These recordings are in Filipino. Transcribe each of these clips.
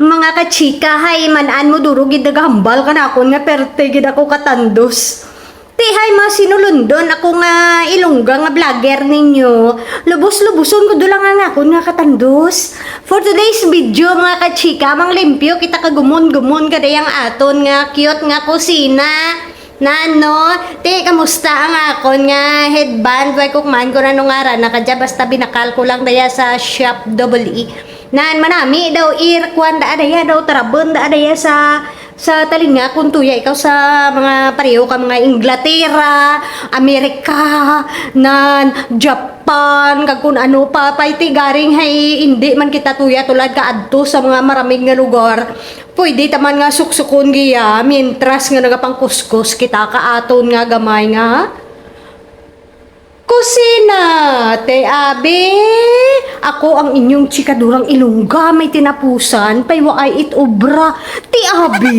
Mga kachika, hay manaan mo duro gid nagahambal ka na ako nga perte gid ako katandos. Ti hay mga sinulundon ako nga ilongga nga vlogger ninyo. Lubos-lubuson ko dulang nga ako nga katandos. For today's video mga kachika, mang limpyo kita kagumon-gumon kada yang aton nga cute nga kusina. Na ano, ti, kamusta ang akon nga headband? Way kukman ko na nung ara, nakadya basta binakal ko lang daya sa shop double E. Nan manami daw ir kwan da adaya daw tarabon da adaya sa sa talinga kung tuya ikaw sa mga pareho ka mga Inglaterra, Amerika, nan Japan, kag kung ano pa pay ti garing hay hindi man kita tuya tulad ka adto sa mga maraming nga lugar. Pwede taman nga suksukon giya, mientras nga nagapangkuskus kita kaaton nga gamay nga. Kusina, te abe. Ako ang inyong chikadurang ilongga, may tinapusan, paywa ay it obra. Ti abe.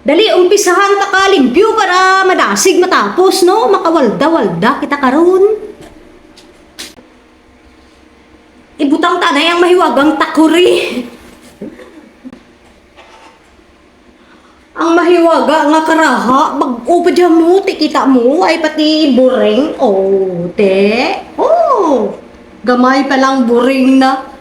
Dali, umpisahan ta ka limpyo para madasig matapos, no? Makawalda-walda kita karon. Ibutang tanay ang mahiwagang takuri. Ang mahiwaga nga karaha, bag-o pa dyan mo, tikita mo, ay pati buring. Oh, te. Oh, gamay pa lang buring na.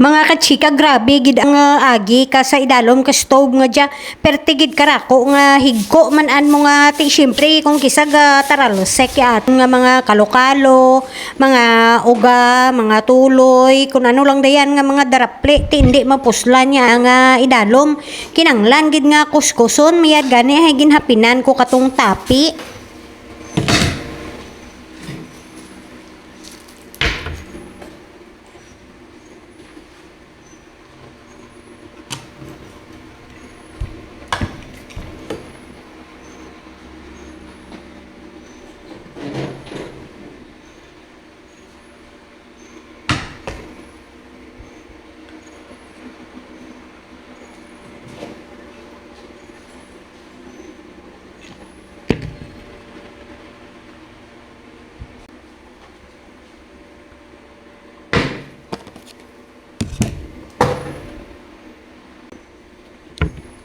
Mga kachika, grabe, gid ang uh, agi ka sa idalom ka stove nga dya. Pertigid karako nga higko man an mo nga ti syempre kung kisag uh, taralsek ya nga mga kalokalo, mga uga, mga tuloy, kung ano lang dayan nga mga daraple, ti hindi mapuslan niya nga idalom. Kinanglan gid nga kuskuson, miyad gani hay ginhapinan ko katong tapi.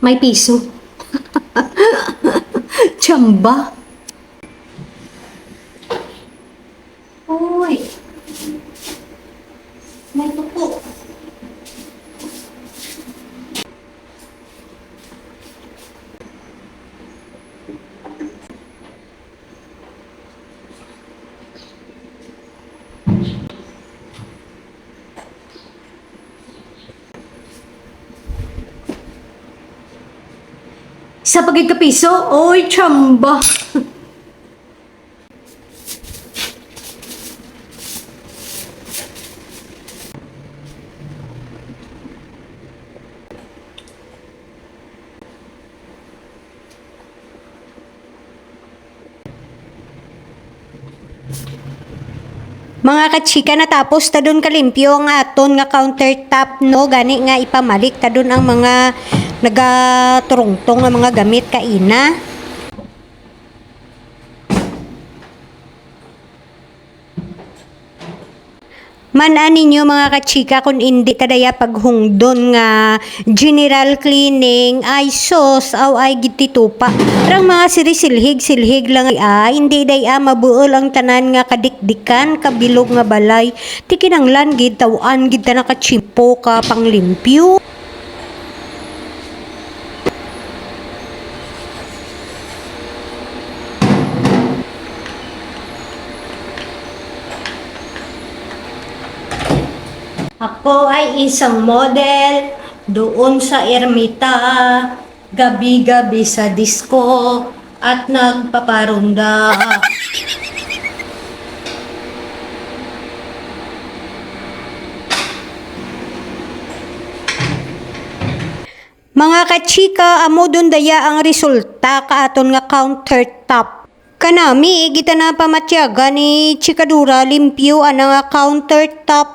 May piso. Tsamba. Sa pagkikapiso, oy, tsamba. Mga kachika natapos ta doon kalimpyo nga aton nga countertop no gani nga ipamalik ta doon ang mga nagaturungtong nga mga gamit kaina. Manan ninyo mga kachika kung hindi kadaya paghungdon nga general cleaning ay sos aw ay gititupa. Rang mga sirisilhig silhig lang ay hindi day a mabuol ang tanan nga kadikdikan kabilog nga balay. Tikinanglan gid tawan gid ta nakachimpo ka panglimpyo. Ako ay isang model doon sa ermita, gabi-gabi sa disco at nagpaparunda. Mga kachika, amo dun daya ang resulta kaaton nga countertop. Kanami, igita na pamatyaga ni Chikadura limpyo ana nga countertop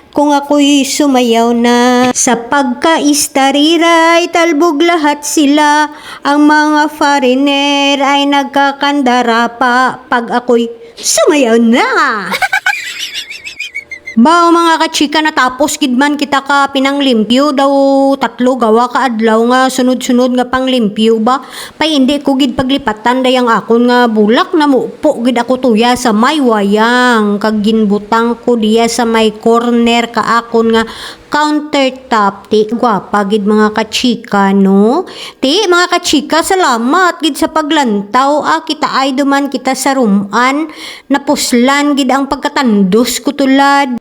kung ako'y sumayaw na sa pagka-istariray talbog lahat sila. Ang mga foreigner ay nagkakandara pa pag ako'y sumayaw na Bao mga kachika natapos kidman kita ka pinanglimpyo daw. Tatlo gawa ka adlaw nga sunod-sunod nga panglimpyo ba? Pay hindi ko gid paglipatan dayang akon nga bulak na mupo gid ako tuya sa may wayang. Kag ginbutang ko diya sa may corner ka akon nga countertop ti gwapa gid mga kachika no? Ti mga kachika salamat gid sa paglantaw ah. Kita ay duman kita sa ruman. Napuslan gid ang pagkatandos ko tulad